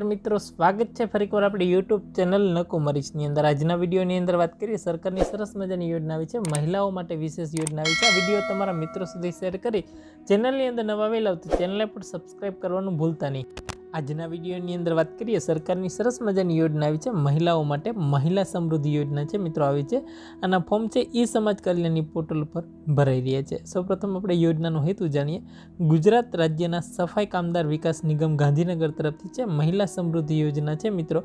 મિત્રો, સ્વાગત છે ફરીકવાર આપણી યુટ્યુબ ચેનલ નકુમરીશની અંદર. આજના વિડીયોની અંદર વાત કરીએ સરકારની સરસ મજાની યોજના આવી છે મહિલાઓ માટે વિશેષ યોજના આવી છે આ વીડિયો તમારા મિત્રો સુધી શેર કરી ચેનલની અંદર નવા આવેલા આવતી ચેનલને પણ સબસ્ક્રાઈબ કરવાનું ભૂલતા નહીં. આજના વિડીયોની અંદર વાત કરીએ, સરકારની સરસ મજાની યોજના આવી છે, મહિલાઓ માટે મહિલા સમૃદ્ધિ યોજના છે મિત્રો આવી છે. આના ફોર્મ છે ઈ સમાજ કલ્યાણની પોર્ટલ પર ભરાઈ રહ્યા છે. સૌપ્રથમ આપણે યોજનાનો હેતુ જાણીએ. ગુજરાત રાજ્યના સફાઈ કામદાર વિકાસ નિગમ ગાંધીનગર તરફથી છે, મહિલા સમૃદ્ધિ યોજના છે મિત્રો.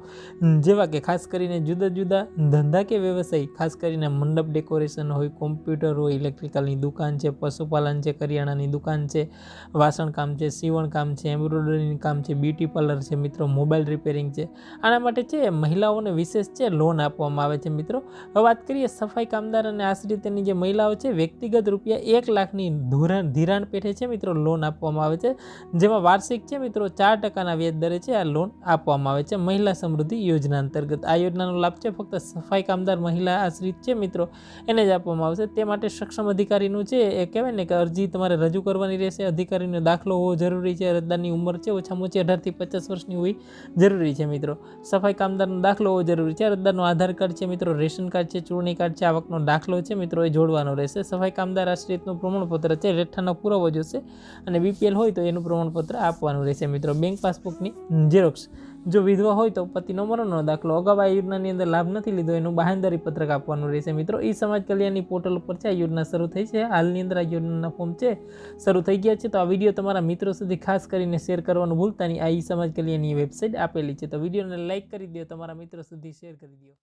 જેવા કે ખાસ કરીને જુદા જુદા ધંધા કે વ્યવસાય, ખાસ કરીને મંડપ ડેકોરેશન હોય, કોમ્પ્યુટર હોય, ઇલેક્ટ્રિકલની દુકાન છે, પશુપાલન છે, કરિયાણાની દુકાન છે વાસણકામ છે સીવણકામ છે, એમ્બ્રોઇડરીનું કામ છે બ્યુટી પાર્લર છે મિત્રો, મોબાઈલ રિપેરિંગ છે. આના માટે છે, મહિલાઓને વિશેષ છે લોન આપવામાં આવે છે મિત્રો. હવે વાત કરીએ સફાઈ કામદાર અને આશ્રિતની જે મહિલાઓ છે, વ્યક્તિગત રૂપિયા એક લાખની ધોરણ ધિરાણ પેઠે છે મિત્રો લોન આપવામાં આવે છે. જેમાં વાર્ષિક છે મિત્રો ચાર ટકાના વ્યાજ દરે છે આ લોન આપવામાં આવે છે. મહિલા સમૃદ્ધિ યોજના અંતર્ગત આ યોજનાનો લાભ છે ફક્ત સફાઈ કામદાર, મહિલા આશ્રિત છે મિત્રો. એને જ આપવામાં આવશે. તે માટે સક્ષમ અધિકારીનું છે, એ કહેવાય ને કે અરજી તમારે રજૂ કરવાની રહેશે. અધિકારીનો દાખલો હોવો જરૂરી છે. અરજદારની ઉંમર છે ઓછામાં ઓછી અઢારથી પચાસ વર્ષની હોવી જરૂરી છે મિત્રો. સફાઈ કામદારનો દાખલો હોવો જરૂરી. છે અરજદારનો આધાર કાર્ડ છે મિત્રો, રેશન કાર્ડ છે, ચૂંટણી કાર્ડ છે, આવકનો દાખલો છે મિત્રો, એ જોડવાનો રહેશે. સફાઈ કામદાર આશ્રિતનું પ્રમાણપત્ર છે રેઠાનો પુરાવો જોશે અને બીપીએલ હોય તો એનું પ્રમાણપત્ર આપવાનું રહેશે મિત્રો. બેંક પાસબુકની ઝેરોક્ષ. જો વિધવા હોય તો પતિનો મરણનો દાખલો. અગાઉ આ યોજનાની અંદર લાભ નથી લીધો, એનું બાહેંધરી પત્રક આપવાનું રહેશે મિત્રો. એ સમાજ કલ્યાણની પોર્ટલ ઉપર છે, આ યોજના શરૂ થઈ છે. હાલની અંદર આ યોજનાના ફોર્મ છે, શરૂ થઈ ગયા છે. તો આ વીડિયો તમારા મિત્રો સુધી ખાસ કરીને શેર કરવાનું ભૂલતા નહીં. આ ઈ સમાજ કલ્યાણની વેબસાઇટ આપેલી છે. તો વિડીયોને લાઇક કરી દો તમારા મિત્રો સુધી શેર કરી દો